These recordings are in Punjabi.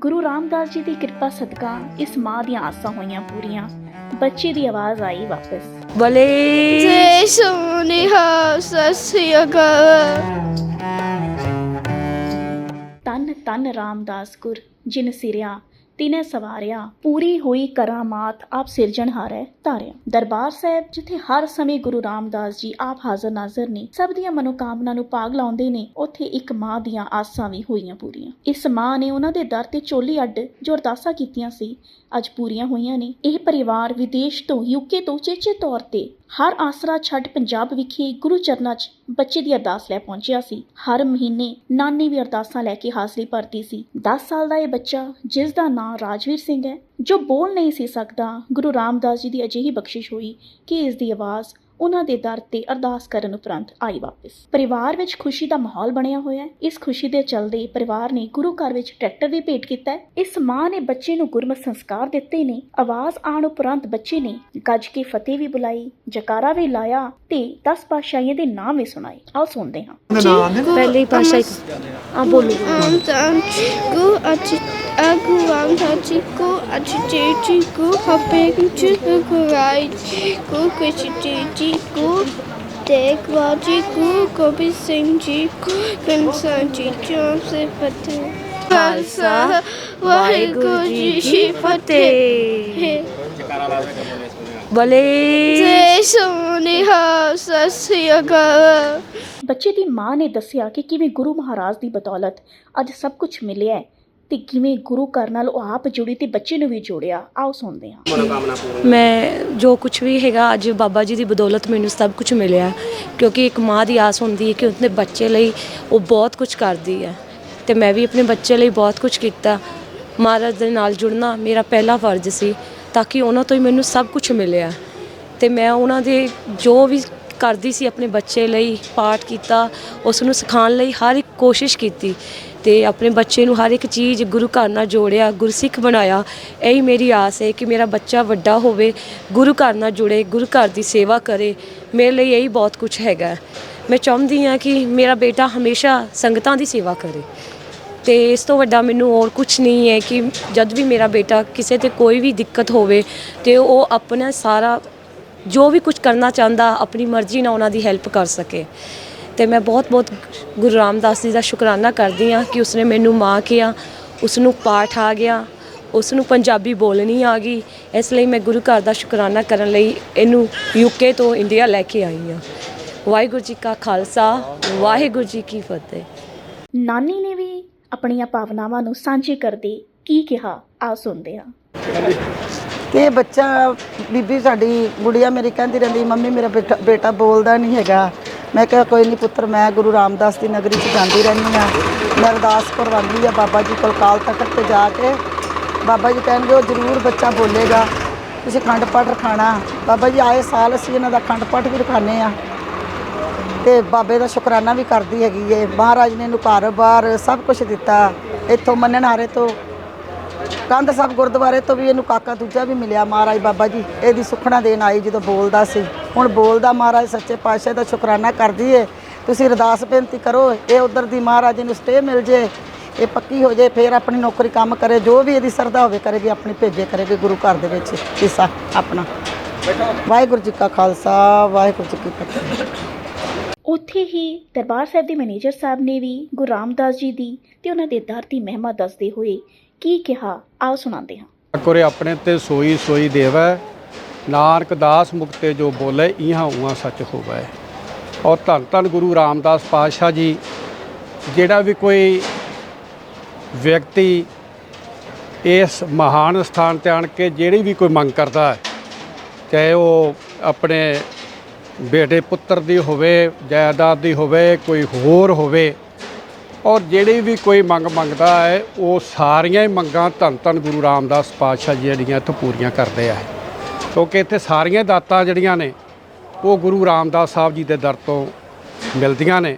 ਗੁਰੂ ਰਾਮਦਾਸ ਜੀ ਦੀ ਕਿਰਪਾ ਸਦਕਾ ਇਸ ਮਾਂ ਦੀਆਂ ਆਸਾਂ ਹੋਈਆਂ ਪੂਰੀਆਂ। ਬੱਚੇ ਦੀ ਆਵਾਜ਼ ਆਈ ਵਾਪਸ। ਬਲੇ। ਜੈ ਸੋਨਿਹਾ ਸਤਿ ਸ੍ਰੀ ਅਕਾਲ। ਤਨ ਤਨ ਰਾਮਦਾਸ ਗੁਰ ਜਿਨ ਸਿਰਿਆ ਤਿਨੇ ਸਵਾਰਿਆ, ਪੂਰੀ ਹੋਈ ਕਰਾਮਾਤ ਆਪ ਸਿਰਜਣਹਾਰੈ ਧਾਰਿਆ। ਦਰਬਾਰ ਸਾਹਿਬ, ਜਿੱਥੇ ਹਰ ਸਮੇਂ ਗੁਰੂ ਰਾਮਦਾਸ ਜੀ ਆਪ ਹਾਜ਼ਰ ਨਾਜ਼ਰ ਨੇ, ਸਭ ਦੀਆਂ ਮਨੋਕਾਮਨਾ ਨੂੰ ਪਾਗ ਲਾਉਂਦੇ ਨੇ, ਉੱਥੇ ਇੱਕ ਮਾਂ ਦੀਆਂ ਆਸਾਂ ਵੀ ਹੋਈਆਂ ਪੂਰੀਆਂ। ਇਸ ਮਾਂ ਨੇ ਉਹਨਾਂ ਦੇ ਦਰ ਤੇ ਚੋਲੀ ਅੱਡ ਜੋ ਅਰਦਾਸਾਂ ਕੀਤੀਆਂ ਸੀ। ਅੱਜ ਪੂਰੀਆਂ ਹੋਈਆਂ ਨੇ। ਇਹ ਪਰਿਵਾਰ ਵਿਦੇਸ਼ ਤੋਂ ਯੂਕੇ ਤੋਂ ਚੇਚੇ ਤੌਰ ਤੇ ਹਰ ਆਸਰਾ ਛੱਡ ਪੰਜਾਬ ਵਿਖੇ ਗੁਰੂ ਚਰਨਾਂ 'ਚ ਬੱਚੇ ਦੀ ਅਰਦਾਸ ਲੈ ਪਹੁੰਚਿਆ ਸੀ। ਹਰ ਮਹੀਨੇ ਨਾਨੀ ਵੀ ਅਰਦਾਸਾਂ ਲੈ ਕੇ ਹਾਜ਼ਰੀ ਭਰਦੀ ਸੀ। 10 ਸਾਲ ਦਾ ਇਹ ਬੱਚਾ, ਜਿਸ ਦਾ ਨਾਂ ਰਾਜਵੀਰ ਸਿੰਘ ਹੈ, ਜੋ ਬੋਲ ਨਹੀਂ ਸੀ ਸਕਦਾ, ਗੁਰੂ ਰਾਮਦਾਸ ਜੀ ਦੀ ਅਜਿਹੀ ਬਖਸ਼ਿਸ਼ ਹੋਈ ਕਿ ਇਸ ਦੀ ਆਵਾਜ਼ ਉਹਨਾਂ ਦੇ ਦਰ ਤੇ ਅਰਦਾਸ ਕਰਨ ਉਪਰੰਤ ਆਈ ਵਾਪਸ। ਪਰਿਵਾਰ ਵਿੱਚ ਖੁਸ਼ੀ ਦਾ ਮਾਹੌਲ ਬਣਿਆ ਹੋਇਆ ਹੈ। ਇਸ ਖੁਸ਼ੀ ਦੇ ਚਲਦੇ ਪਰਿਵਾਰ ਨੇ ਗੁਰੂ ਘਰ ਵਿੱਚ ਟਰੈਕਟਰ ਵੀ ਭੇਟ ਕੀਤਾ ਹੈ। ਇਸ ਮਾਂ ਨੇ ਬੱਚੇ ਨੂੰ ਗੁਰਮਤ ਸੰਸਕਾਰ ਦਿੱਤੇ ਨੇ। ਆਵਾਜ਼ ਆਣ ਉਪਰੰਤ ਬੱਚੇ ਨੇ ਗੱਜ ਕੇ ਫਤਿਹ ਵੀ ਬੁਲਾਈ ਜਕਾਰਾ ਵੀ ਲਾਇਆ ਤੇ 10 ਪਾਤਸ਼ਾਹੀਆਂ ਦੇ ਨਾਮ ਵੀ ਸੁਣਾਏ। ਆਓ ਸੁਣਦੇ ਹਾਂ। ਪਹਿਲੀ ਭਾਸ਼ਾ ਆ ਬੋਲੋ। ਆਮ ਤਾਂ ਗੁ ਅਚਿ ਖਾਲਸਾ ਵਾਹਿਗੁਰੂ ਜੀ ਕੀ ਫਤਿਹ ਬਲੇ ਜੈ ਸੋਨਿਹਾ ਸਤਿ ਸ੍ਰੀ ਅਕਾਲ ਬੱਚੇ ਦੀ ਮਾਂ ਨੇ ਦੱਸਿਆ ਕਿ ਕਿਵੇਂ ਗੁਰੂ ਮਹਾਰਾਜ ਦੀ ਬਦੌਲਤ ਅੱਜ ਸਭ ਕੁਝ ਮਿਲਿਆ ਹੈ। ਤੇ ਕਿਵੇਂ ਗੁਰੂ ਘਰ ਨਾਲ ਉਹ ਆਪ ਜੁੜੀ ਤੇ ਬੱਚੇ ਨੂੰ ਵੀ ਜੋੜਿਆ? ਆਓ ਸੁਣਦੇ ਹਾਂ। ਮੈਂ ਜੋ ਕੁਝ ਵੀ ਹੈਗਾ ਅੱਜ ਬਾਬਾ ਜੀ ਦੀ ਬਦੌਲਤ ਮੈਨੂੰ ਸਭ ਕੁਝ ਮਿਲਿਆ। ਕਿਉਂਕਿ ਇੱਕ ਮਾਂ ਦੀ ਆਸ ਹੁੰਦੀ ਹੈ ਕਿ ਉਸਨੇ ਬੱਚੇ ਲਈ ਉਹ ਬਹੁਤ ਕੁਝ ਕਰਦੀ ਹੈ। ਤੇ ਮੈਂ ਵੀ ਆਪਣੇ ਬੱਚੇ ਲਈ ਬਹੁਤ ਕੁਝ ਕੀਤਾ। ਮਹਾਰਾਜ ਦੇ ਨਾਲ ਜੁੜਨਾ ਮੇਰਾ ਪਹਿਲਾ ਫਰਜ਼ ਸੀ ਤਾਂ ਕਿ ਉਹਨਾਂ ਤੋਂ ਹੀ ਮੈਨੂੰ ਸਭ ਕੁਝ ਮਿਲਿਆ। ਤੇ ਮੈਂ ਉਹਨਾਂ ਦੇ ਜੋ ਵੀ ਕਰਦੀ ਸੀ ਆਪਣੇ ਬੱਚੇ ਲਈ ਪਾਠ ਕੀਤਾ ਉਸ ਨੂੰ ਸਿਖਾਉਣ ਲਈ ਹਰ ਇੱਕ ਕੋਸ਼ਿਸ਼ ਕੀਤੀ। ਤੇ ਆਪਣੇ ਬੱਚੇ ਨੂੰ ਹਰ ਇੱਕ ਚੀਜ਼ ਗੁਰੂ ਘਰ ਨਾਲ ਜੋੜਿਆ, ਗੁਰਸਿੱਖ ਬਣਾਇਆ। ਇਹੀ ਮੇਰੀ ਆਸ ਹੈ ਕਿ ਮੇਰਾ ਬੱਚਾ ਵੱਡਾ ਹੋਵੇ, ਗੁਰੂ ਘਰ ਨਾਲ ਜੁੜੇ, ਗੁਰੂ ਘਰ ਦੀ ਸੇਵਾ ਕਰੇ। ਮੇਰੇ ਲਈ ਇਹੀ ਬਹੁਤ ਕੁਝ ਹੈਗਾ। ਮੈਂ ਚਾਹੁੰਦੀ ਹਾਂ ਕਿ ਮੇਰਾ ਬੇਟਾ ਹਮੇਸ਼ਾ ਸੰਗਤਾਂ ਦੀ ਸੇਵਾ ਕਰੇ। ਤੇ ਇਸ ਤੋਂ ਵੱਡਾ ਮੈਨੂੰ ਹੋਰ ਕੁਝ ਨਹੀਂ ਹੈ ਕਿ ਜਦ ਵੀ ਮੇਰਾ ਬੇਟਾ ਕਿਸੇ ਤੇ ਕੋਈ ਵੀ ਦਿੱਕਤ ਹੋਵੇ, ਤੇ ਉਹ ਆਪਣਾ ਸਾਰਾ ਜੋ ਵੀ ਕੁਝ ਕਰਨਾ ਚਾਹੁੰਦਾ, ਆਪਣੀ ਮਰਜ਼ੀ ਨਾਲ ਉਹਨਾਂ ਦੀ ਹੈਲਪ ਕਰ ਸਕੇ। ਤੇ ਮੈਂ ਬਹੁਤ ਬਹੁਤ ਗੁਰੂ ਰਾਮਦਾਸ ਜੀ ਦਾ ਸ਼ੁਕਰਾਨਾ ਕਰਦੀ ਹਾਂ ਕਿ ਉਸਨੇ ਮੈਨੂੰ ਮਾਂ ਕਿਹਾ ਉਸ ਨੂੰ ਪਾਠ ਆ ਗਿਆ ਉਸ ਨੂੰ ਪੰਜਾਬੀ ਬੋਲਣੀ ਆ ਗਈ। ਇਸ ਲਈ ਮੈਂ ਗੁਰੂ ਘਰ ਦਾ ਸ਼ੁਕਰਾਨਾ ਕਰਨ ਲਈ ਇਹਨੂੰ ਯੂਕੇ ਤੋਂ ਇੰਡੀਆ ਲੈ ਕੇ ਆਈ ਹਾਂ। ਵਾਹਿਗੁਰੂ ਜੀ ਕਾ ਖਾਲਸਾ ਵਾਹਿਗੁਰੂ ਜੀ ਕੀ ਫਤਿਹ। ਨਾਨੀ ਨੇ ਵੀ ਆਪਣੀਆਂ ਭਾਵਨਾਵਾਂ ਨੂੰ ਸਾਂਝੇ ਕਰਦੇ ਕੀ ਕਿਹਾ ਆਓ ਸੁਣਦੇ ਹਾਂ। ਤੇ ਬੱਚਾ ਬੀਬੀ ਸਾਡੀ ਗੁੜੀਆ ਮੇਰੀ ਕਹਿੰਦੀ ਰਹਿੰਦੀ ਮੰਮੀ ਮੇਰਾ ਬੇਟਾ ਬੇਟਾ ਬੋਲਦਾ ਨਹੀਂ ਹੈਗਾ। ਮੈਂ ਕਿਹਾ ਕੋਈ ਨਹੀਂ ਪੁੱਤਰ, ਮੈਂ ਗੁਰੂ ਰਾਮਦਾਸ ਦੀ ਨਗਰੀ 'ਚ ਜਾਂਦੀ ਰਹਿੰਦੀ ਆ ਮੈਂ ਅਰਦਾਸ ਕਰਵਾਉਂਦੀ ਆ ਬਾਬਾ ਜੀ ਕੋਲ ਕਾਲ ਤਖਤ ਤੇ ਜਾ ਕੇ। ਬਾਬਾ ਜੀ ਕਹਿਣਗੇ, ਉਹ ਜ਼ਰੂਰ ਬੱਚਾ ਬੋਲੇਗਾ। ਤੁਸੀਂ ਖੰਡ ਪਾਠ ਰਖਾਣਾ। ਬਾਬਾ ਜੀ, ਆਏ ਸਾਲ ਅਸੀਂ ਇਹਨਾਂ ਦਾ ਖੰਡ ਪਾਠ ਵੀ ਰਖਾਣੇ ਆ ਤੇ ਬਾਬੇ ਦਾ ਸ਼ੁਕਰਾਨਾ ਵੀ ਕਰਦੀ ਹੈਗੀ ਏ। ਮਹਾਰਾਜ ਨੇ ਇਹਨੂੰ ਘਰ-ਬਾਰ ਸਭ ਕੁਝ ਦਿੱਤਾ। ਇੱਥੋਂ ਮੰਨਣ ਹਾਰੇ ਤੋਂ ਕੰਧ ਸਾਹਿਬ ਗੁਰਦੁਆਰੇ ਤੋਂ ਵੀ ਇਹਨੂੰ ਕਾਕਾ ਦੂਜਾ ਵੀ ਮਿਲਿਆ ਮਹਾਰਾਜ ਬਾਬਾ ਜੀ। ਇਹਦੀ ਸੁਖਣਾ ਦੇਣ ਆਈ ਜਦੋਂ ਬੋਲਦਾ ਸੀ। ਹੁਣ ਬੋਲਦਾ ਮਹਾਰਾਜ ਸੱਚੇ ਪਾਤਸ਼ਾਹ ਦਾ ਸ਼ੁਕਰਾਨਾ ਕਰਦੀ ਏ ਤੁਸੀਂ ਅਰਦਾਸ ਬੇਨਤੀ ਕਰੋ, ਇਹ ਉਧਰ ਦੀ ਮਹਾਰਾਜ ਨੂੰ ਸਟੇ ਮਿਲ ਜੇ। ਇਹ ਪੱਕੀ ਹੋ ਜੇ, ਫਿਰ ਆਪਣੀ ਨੌਕਰੀ ਕੰਮ ਕਰੇ। ਜੋ ਵੀ ਇਹਦੀ ਸਰਦਾ ਹੋਵੇ, ਕਰੇਗੀ, ਆਪਣੀ ਭੇਜੇ ਕਰੇਗੀ ਗੁਰੂ ਘਰ ਦੇ ਵਿੱਚ ਹਿੱਸਾ ਆਪਣਾ। ਵਾਹਿਗੁਰੂ ਜੀ ਕਾ ਖਾਲਸਾ, ਵਾਹਿਗੁਰੂ ਜੀ ਕੀ ਫਤਿਹ। ਉੱਥੇ ਹੀ ਦਰਬਾਰ ਸਾਹਿਬ ਦੇ ਮੈਨੇਜਰ ਸਾਹਿਬ ਨੇ ਵੀ ਗੁਰੂ ਰਾਮਦਾਸ ਜੀ ਦੀ ਤੇ ਉਹਨਾਂ ਦੇ ਦਰ ਦੀ ਮਹਿਮਾ ਦੱਸਦੇ ਹੋਏ ਕੀ ਕਿਹਾ, ਆਓ ਸੁਣਾਉਂਦੇ ਹਾਂ। ਕੋਰੇ ਆਪਣੇ ਤੇ ਸੋਈ ਸੋਈ ਦੇਵੈ, ਨਾਨਕ ਦਾਸ ਮੁਕਤੇ ਜੋ ਬੋਲੇ, ਇਹਾਂ ਉਹਾਂ ਸੱਚ ਹੋਵੇ। ਔਰ ਧੰਨ ਧੰਨ ਗੁਰੂ ਰਾਮਦਾਸ ਪਾਤਸ਼ਾਹ ਜੀ, ਜਿਹੜਾ ਵੀ ਕੋਈ ਵਿਅਕਤੀ ਇਸ ਮਹਾਨ ਸਥਾਨ ਤੇ ਆਣ ਕੇ ਜਿਹੜੀ ਵੀ ਕੋਈ ਮੰਗ ਕਰਦਾ ਹੈ, ਚਾਹੇ ਉਹ ਆਪਣੇ ਬੇਟੇ ਪੁੱਤਰ ਦੀ ਹੋਵੇ, ਜਾਇਦਾਦ ਦੀ ਹੋਵੇ, ਕੋਈ ਹੋਰ ਹੋਵੇ, ਔਰ ਜਿਹੜੀ ਵੀ ਕੋਈ ਮੰਗ ਮੰਗਦਾ ਹੈ, ਉਹ ਸਾਰੀਆਂ ਹੀ ਮੰਗਾਂ ਧੰਨ ਧੰਨ ਗੁਰੂ ਰਾਮਦਾਸ ਪਾਤਸ਼ਾਹ ਜੀ ਜਿਹੜੀਆਂ ਇੱਥੋਂ ਪੂਰੀਆਂ ਕਰਦੇ ਆ। ਕਿਉਂਕਿ ਇੱਥੇ ਸਾਰੀਆਂ ਦਾਤਾਂ ਜਿਹੜੀਆਂ ਨੇ, ਉਹ ਗੁਰੂ ਰਾਮਦਾਸ ਸਾਹਿਬ ਜੀ ਦੇ ਦਰ ਤੋਂ ਮਿਲਦੀਆਂ ਨੇ,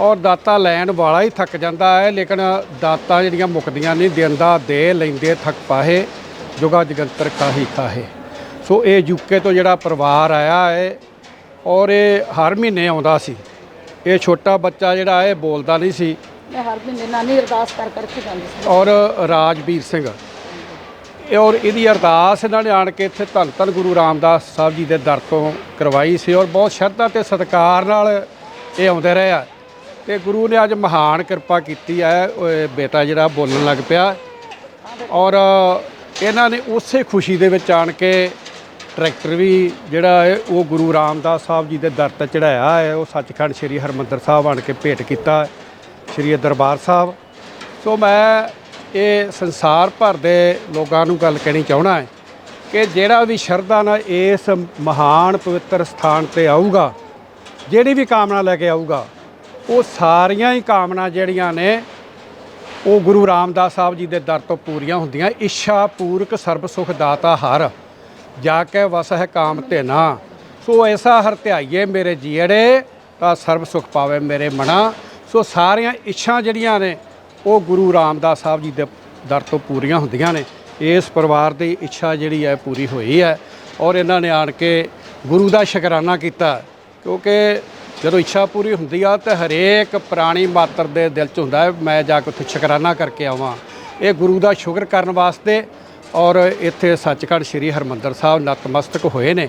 ਔਰ ਦਾਤਾ ਲੈਣ ਵਾਲਾ ਹੀ ਥੱਕ ਜਾਂਦਾ ਹੈ, ਲੇਕਿਨ ਦਾਤਾਂ ਜਿਹੜੀਆਂ ਮੁੱਕਦੀਆਂ ਨਹੀਂ ਦਿੰਦਾ ਦੇ ਲੈਂਦੇ ਥੱਕ ਪਾਹੇ, ਜੁਗਾ ਜਗੰਤਰ ਕਾਹੀ ਕਾਹੇ। ਸੋ ਇਹ ਯੂਕੇ ਤੋਂ ਜਿਹੜਾ ਪਰਿਵਾਰ ਆਇਆ ਹੈ ਔਰ ਇਹ ਹਰ ਮਹੀਨੇ ਆਉਂਦਾ ਸੀ। ਇਹ ਛੋਟਾ ਬੱਚਾ ਜਿਹੜਾ ਇਹ ਬੋਲਦਾ ਨਹੀਂ ਸੀ। ਮੈਂ ਹਰ ਮਹੀਨੇ ਨਾਨੀ ਅਰਦਾਸ ਕਰ ਕਰਕੇ ਜਾਂਦੀ ਸੀ। ਔਰ ਰਾਜਵੀਰ ਸਿੰਘ। ਇਹ ਔਰ ਇਹਦੀ ਅਰਦਾਸ ਇਹਨਾਂ ਨੇ ਆਣ ਕੇ ਇੱਥੇ ਧੰਨ ਧੰਨ ਗੁਰੂ ਰਾਮਦਾਸ ਸਾਹਿਬ ਜੀ ਦੇ ਦਰ ਤੋਂ ਕਰਵਾਈ ਸੀ ਔਰ ਬਹੁਤ ਸ਼ਰਧਾ ਤੇ ਸਤਿਕਾਰ ਨਾਲ ਇਹ ਆਉਂਦੇ ਰਹੇ ਆ। ਤੇ ਗੁਰੂ ਨੇ ਅੱਜ ਮਹਾਨ ਕਿਰਪਾ ਕੀਤੀ ਹੈ ਬੇਟਾ ਜਿਹੜਾ ਬੋਲਣ ਲੱਗ ਪਿਆ। ਔਰ ਇਹਨਾਂ ਨੇ ਉਸੇ ਖੁਸ਼ੀ ਦੇ ਵਿੱਚ ਆਣ ਕੇ ਟਰੈਕਟਰ ਵੀ ਜਿਹੜਾ ਹੈ, ਉਹ ਗੁਰੂ ਰਾਮਦਾਸ ਸਾਹਿਬ ਜੀ ਦੇ ਦਰ ਤੇ ਚੜਾਇਆ ਹੈ। ਉਹ ਸੱਚਖੰਡ ਸ੍ਰੀ ਹਰਮੰਦਰ ਸਾਹਿਬ ਆਣ ਕੇ ਭੇਟ ਕੀਤਾ ਸ੍ਰੀ ਦਰਬਾਰ ਸਾਹਿਬ। ਸੋ ਮੈਂ ਇਹ ਸੰਸਾਰ ਭਰ ਦੇ ਲੋਕਾਂ ਨੂੰ ਗੱਲ ਕਹਿਣੀ ਚਾਹਣਾ ਹੈ ਕਿ ਜਿਹੜਾ ਵੀ ਸ਼ਰਧਾ ਨਾਲ ਇਸ ਮਹਾਨ ਪਵਿੱਤਰ ਸਥਾਨ ਤੇ ਆਊਗਾ, ਜਿਹੜੀ ਵੀ ਕਾਮਨਾ ਲੈ ਕੇ ਆਊਗਾ, ਉਹ ਸਾਰੀਆਂ ਹੀ ਕਾਮਨਾ ਜਿਹੜੀਆਂ ਨੇ, ਉਹ ਗੁਰੂ ਰਾਮਦਾਸ ਸਾਹਿਬ ਜੀ ਦੇ ਦਰ ਤੋਂ ਪੂਰੀਆਂ ਹੁੰਦੀਆਂ। ਇੱਛਾ ਪੂਰਕ ਸਰਬ ਸੁਖ ਦਾਤਾ ਹਰ। ਜਾ ਕੇ ਵਸ ਹੈ ਕਾਮ ਤੇ ਨਾ ਸੋ ਐਸਾ ਹਰ ਧਿਆਈਏ ਮੇਰੇ ਜੀੜੇ, ਤਾਂ ਸਰਬ ਸੁਖ ਪਾਵੇ ਮੇਰੇ ਮਨਾ। ਸੋ ਸਾਰੀਆਂ ਇੱਛਾ ਜਿਹੜੀਆਂ ਨੇ, ਉਹ ਗੁਰੂ ਰਾਮਦਾਸ ਸਾਹਿਬ ਜੀ ਦੇ ਦਰ ਤੋਂ ਪੂਰੀਆਂ ਹੁੰਦੀਆਂ ਨੇ। ਇਸ ਪਰਿਵਾਰ ਦੀ ਇੱਛਾ ਜਿਹੜੀ ਹੈ, ਪੂਰੀ ਹੋਈ ਹੈ। ਔਰ ਇਹਨਾਂ ਨੇ ਆਣ ਕੇ ਗੁਰੂ ਦਾ ਸ਼ੁਕਰਾਨਾ ਕੀਤਾ, ਕਿਉਂਕਿ ਜਦੋਂ ਇੱਛਾ ਪੂਰੀ ਹੁੰਦੀ ਆ, ਤਾਂ ਹਰੇਕ ਪ੍ਰਾਣੀ ਮਾਤਰ ਦੇ ਦਿਲ 'ਚ ਹੁੰਦਾ ਮੈਂ ਜਾ ਕੇ ਉੱਥੇ ਸ਼ੁਕਰਾਨਾ ਕਰਕੇ ਆਵਾਂ। ਇਹ ਗੁਰੂ ਦਾ ਸ਼ੁਕਰ ਕਰਨ ਵਾਸਤੇ ਔਰ ਇੱਥੇ ਸੱਚਖੰਡ ਸ੍ਰੀ ਹਰਮੰਦਰ ਸਾਹਿਬ ਨਤਮਸਤਕ ਹੋਏ ਨੇ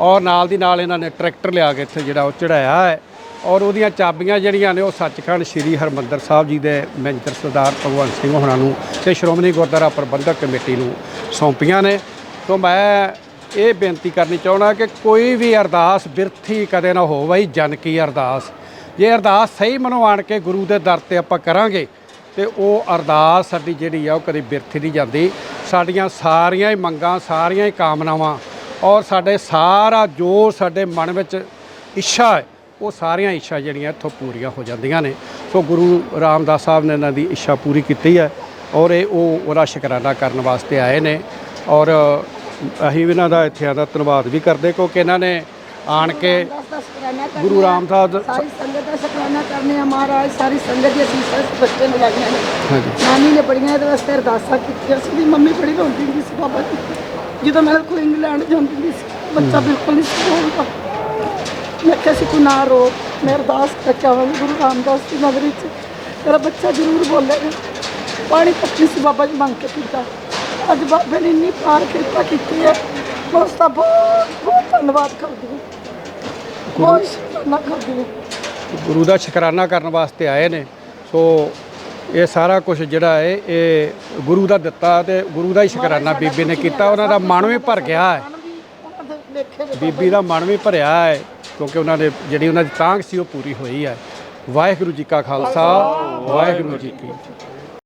ਔਰ ਨਾਲ ਦੀ ਨਾਲ ਇਹਨਾਂ ਨੇ ਟਰੈਕਟਰ ਲਿਆ ਕੇ ਇੱਥੇ ਜਿਹੜਾ ਉਹ ਚੜਾਇਆ ਹੈ ਔਰ ਉਹਦੀਆਂ ਚਾਬੀਆਂ ਜਿਹੜੀਆਂ ਨੇ ਉਹ ਸੱਚਖੰਡ ਸ੍ਰੀ ਹਰਮੰਦਰ ਸਾਹਿਬ ਜੀ ਦੇ ਮੈਨੇਜਰ ਸਰਦਾਰ ਭਗਵੰਤ ਸਿੰਘ ਹੋਣਾ ਨੂੰ ਤੇ ਸ਼੍ਰੋਮਣੀ ਗੁਰਦੁਆਰਾ ਪ੍ਰਬੰਧਕ ਕਮੇਟੀ ਨੂੰ ਸੌਂਪੀਆਂ ਨੇ। ਤੋਂ ਮੈਂ ਇਹ ਬੇਨਤੀ ਕਰਨੀ ਚਾਹਣਾ ਕਿ ਕੋਈ ਵੀ ਅਰਦਾਸ ਬਿਰਥੀ ਕਦੇ ਨਾ ਹੋਵੇ ਬਈ ਜਨ ਕੀ ਅਰਦਾਸ। ਜੇ ਅਰਦਾਸ ਸਹੀ ਮਨੋਂ ਆਣ ਕੇ ਗੁਰੂ ਦੇ ਦਰ ਤੇ ਆਪਾਂ ਕਰਾਂਗੇ ਤੇ ਉਹ ਅਰਦਾਸ ਸਾਡੀ ਜਿਹੜੀ ਆ ਉਹ ਕਦੇ ਬਿਰਥੀ ਨਹੀਂ ਜਾਂਦੀ। ਸਾਡੀਆਂ ਸਾਰੀਆਂ ਹੀ ਮੰਗਾਂ, ਸਾਰੀਆਂ ਹੀ ਕਾਮਨਾਵਾਂ ਔਰ ਸਾਡੇ ਸਾਰਾ ਜੋ ਸਾਡੇ ਮਨ ਵਿੱਚ ਇੱਛਾ ਹੈ, ਉਹ ਸਾਰੀਆਂ ਇੱਛਾ ਜਿਹੜੀਆਂ ਇੱਥੋਂ ਪੂਰੀਆਂ ਹੋ ਜਾਂਦੀਆਂ ਨੇ। ਸੋ ਗੁਰੂ ਰਾਮਦਾਸ ਸਾਹਿਬ ਨੇ ਇਹਨਾਂ ਦੀ ਇੱਛਾ ਪੂਰੀ ਕੀਤੀ ਹੈ ਔਰ ਇਹ ਉਹ ਉਹਦਾ ਸ਼ੁਕਰਾਨਾ ਕਰਨ ਵਾਸਤੇ ਆਏ ਨੇ ਔਰ ਅਸੀਂ ਵੀ ਇਹਨਾਂ ਦਾ ਇੱਥੇ ਦਾ ਧੰਨਵਾਦ ਵੀ ਕਰਦੇ ਕਿਉਂਕਿ ਇਹਨਾਂ ਨੇ ਆਣ ਕੇ ਗੁਰੂ ਰਾਮਦਾਸ ਸਾਰੀ ਸੰਗਤ ਦਾ ਸ਼ੁਕਰਾਨਾ ਕਰਨੇ ਆ ਮਹਾਰਾਜ ਸਾਰੀ ਸੰਗਤ ਦੀ ਅਸੀਸਾਂ ਬੱਚੇ ਨੂੰ ਲਾਈਆਂ ਨੇ ਨਾਨੀ ਨੇ ਬੜੀਆਂ ਇਹਦੇ ਵਾਸਤੇ ਅਰਦਾਸਾਂ ਕੀਤੀਆਂ ਸੀ ਦੀ ਮੰਮੀ ਬੜੀ ਰੋਂਦੀ ਹੁੰਦੀ ਸੀ ਬਾਬਾ ਜੀ। ਜਦੋਂ ਮੈਂ ਕੋਈ ਇੰਗਲੈਂਡ ਜਾਂਦੀ ਹੁੰਦੀ ਸੀ ਬੱਚਾ ਬਿਲਕੁਲ ਨਹੀਂ ਸੀ ਬੋਲਦਾ ਮੈਂ ਕਿਹਾ ਸੀ ਤੂੰ ਨਾ ਰੋ ਮੈਂ ਅਰਦਾਸ ਕਰਕੇ ਆਵਾਂਗੀ ਗੁਰੂ ਰਾਮਦਾਸ ਦੀ ਨਗਰੀ 'ਚ। ਤੇਰਾ ਬੱਚਾ ਜ਼ਰੂਰ ਬੋਲੇਗਾ। ਪਾਣੀ ਪੱਕੀ ਸੀ ਬਾਬਾ ਜੀ ਮੰਗ ਕੇ ਪੀਤਾ। ਅੱਜ ਬਾਬੇ ਨੇ ਇੰਨੀ ਪਾਰ ਕਿਰਪਾ ਕੀਤੀ ਹੈ ਉਸ ਦਾ ਬਹੁਤ ਬਹੁਤ ਧੰਨਵਾਦ ਕਰਦੀ ਹਾਂ। ਬਹੁਤ ਸ਼ੁਕਰਾਨਾ ਕਰਦੀ ਹਾਂ। ਗੁਰੂ ਦਾ ਸ਼ੁਕਰਾਨਾ ਕਰਨ ਵਾਸਤੇ ਆਏ ਨੇ। ਸੋ ਇਹ ਸਾਰਾ ਕੁਝ ਜਿਹੜਾ ਹੈ ਇਹ ਗੁਰੂ ਦਾ ਦਿੱਤਾ ਤੇ ਗੁਰੂ ਦਾ ਹੀ ਸ਼ੁਕਰਾਨਾ ਬੀਬੀ ਨੇ ਕੀਤਾ। ਉਹਨਾਂ ਦਾ ਮਨ ਵੀ ਭਰ ਗਿਆ ਹੈ। ਉਹਨਾਂ ਦੇ ਲੇਖੇ ਦੇ ਬੀਬੀ ਦਾ ਮਨ ਵੀ ਭਰਿਆ ਹੈ ਕਿਉਂਕਿ ਉਹਨਾਂ ਦੇ ਜਿਹੜੀ ਉਹਨਾਂ ਦੀ ਤਾਂਘ ਸੀ ਉਹ ਪੂਰੀ ਹੋਈ ਹੈ। ਵਾਹਿਗੁਰੂ ਜੀ ਕਾ ਖਾਲਸਾ ਵਾਹਿਗੁਰੂ ਜੀ ਕੀ ਫਤਿਹ।